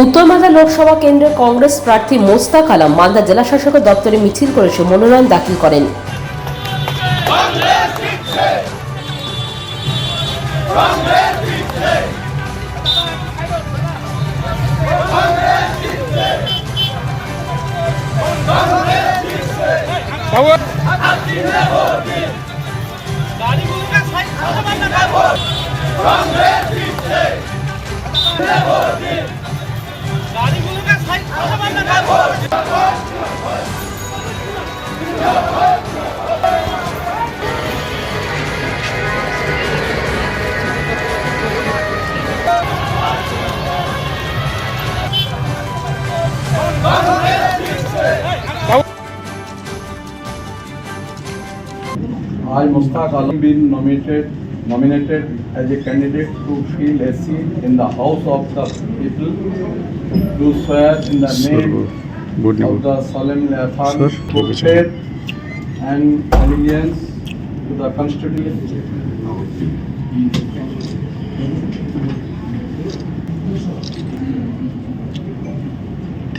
উত্তর মালদা লোকসভা কেন্দ্রের কংগ্রেস প্রার্থী মোস্তাক আলম মালদা জেলা শাসকের দপ্তরে মিছিল করেছে মনোনয়ন দাখিল করেন। I, Mustaq Alam, been nominated, nominated as a candidate to fill a seat in the House of the People, do swear in the name Good of the solemn affirm to faith and allegiance to the Constitution.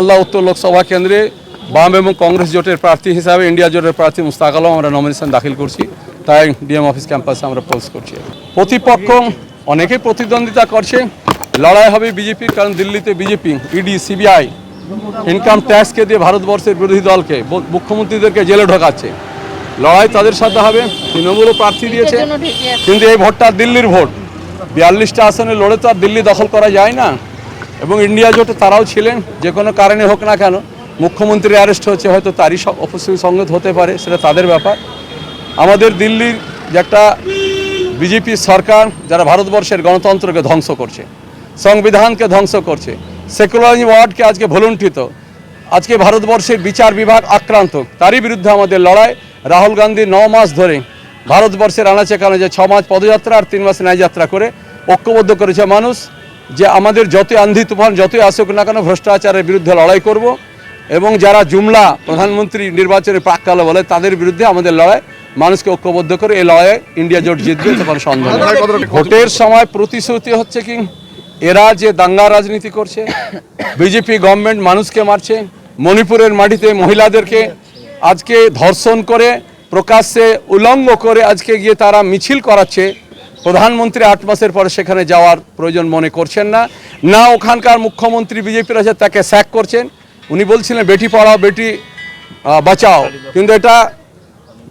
Malda উত্তর লোকসভা কেন্দ্রে বাম এবং কংগ্রেস জোটের প্রার্থী হিসাবে India জোটের প্রার্থী মুস্তাক আলম আমরা নমিনেশন দাখিল করছি তাই ডিএম অফিস ক্যাম্পাসে আমরা পোস্ট করছি। প্রতিপক্ষ অনেকেই প্রতিদ্বন্দ্বিতা করছে। লড়াই হবে বিজেপির কারণ দিল্লিতে বিজেপি ইডি সিবিআই ইনকাম ট্যাক্সকে দিয়ে ভারতবর্ষের বিরোধী দলকে মুখ্যমন্ত্রীদেরকে জেলে ঢোকাচ্ছে। লড়াই তাদের সাথে হবে তৃণমূলও প্রার্থী দিয়েছে। কিন্তু এই ভোটটা দিল্লির ভোট। বিয়াল্লিশটা আসনে লড়ে তো আর দিল্লি দখল করা যায় না। এবং ইন্ডিয়া জোটে তারাও ছিলেন যে কোনো কারণে হোক না কেন। মুখ্যমন্ত্রী অ্যারেস্ট হচ্ছে হয়তো তারই অবশ্যই সঙ্গত হতে পারে সেটা তাদের ব্যাপার। আমাদের দিল্লির যে একটা বিজেপি সরকার, যারা ভারতবর্ষের গণতন্ত্রকে ধ্বংস করছে, সংবিধানকে ধ্বংস করছে সেকুলারিজম ওয়ার্ডকে আজকে ভুলুণ্ঠিত, আজকে ভারতবর্ষের বিচার বিভাগ আক্রান্ত, তারই বিরুদ্ধে আমাদের লড়াই। রাহুল গান্ধী ন মাস ধরে ভারতবর্ষের আনাচে কানাচে ছ মাস পদযাত্রা আর তিন মাস ন্যায়যাত্রা করে ঐক্যবদ্ধ করেছে মানুষ, যে আমাদের যতই আন্ধি তুফান, যতই আসুক না কেন ভ্রষ্টাচারের বিরুদ্ধে লড়াই করব এবং যারা জুমলা প্রধানমন্ত্রী নির্বাচনের প্রাককালে বলে, তাদের বিরুদ্ধে আমাদের লড়াই মানুষকে ঐক্যবদ্ধ করে এই লড়াইয়ে ইন্ডিয়া জোট জিতবে এতে কোনো সন্দেহ। ভোটের সময় প্রতিশ্রুতি হচ্ছে কি এরা যে দাঙ্গা রাজনীতি করছে বিজেপি গভর্নমেন্ট মানুষকে মারছে মণিপুরের মাটিতে মহিলাদেরকে আজকে ধর্ষণ করে প্রকাশ্যে উলঙ্গ করে আজকে গিয়ে তারা মিছিল করাচ্ছে প্রধানমন্ত্রী আট মাসের পরে সেখানে যাওয়ার প্রয়োজন মনে করছেন না। না ওখানকার মুখ্যমন্ত্রী বিজেপির আছে তাকে স্যাক করছেন। উনি বলছিলেন বেটি পড়াও বেটি বাঁচাও। কিন্তু এটা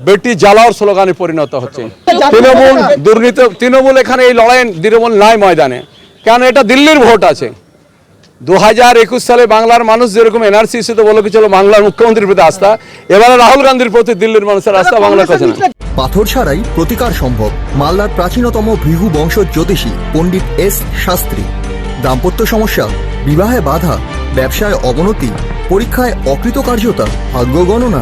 বেটি জ্বালাওর স্লোগানে পরিণত হচ্ছে। তৃণমূল দুর্নীতি তৃণমূল এখানে এই লড়াই তৃণমূল নাই ময়দানে। কেন এটা দিল্লির ভোট আছে? দু হাজার একুশ সালে বাংলার মানুষ যেরকম এনআরসি ইস্যুতে বলে ছিল বাংলার মুখ্যমন্ত্রীর প্রতি আস্থা এবারে রাহুল গান্ধীর প্রতি দিল্লির মানুষের আস্থা বাংলার কাছে না। পাথর ছাড়াই প্রতিকার সম্ভব মালদার প্রাচীনতম ভৃগু বংশ জ্যোতিষী পণ্ডিত এস শাস্ত্রী। দাম্পত্য সমস্যা বিবাহে বাধা ব্যবসায় অবনতি পরীক্ষায় অকৃতকার্যতা ভাগ্য গণনা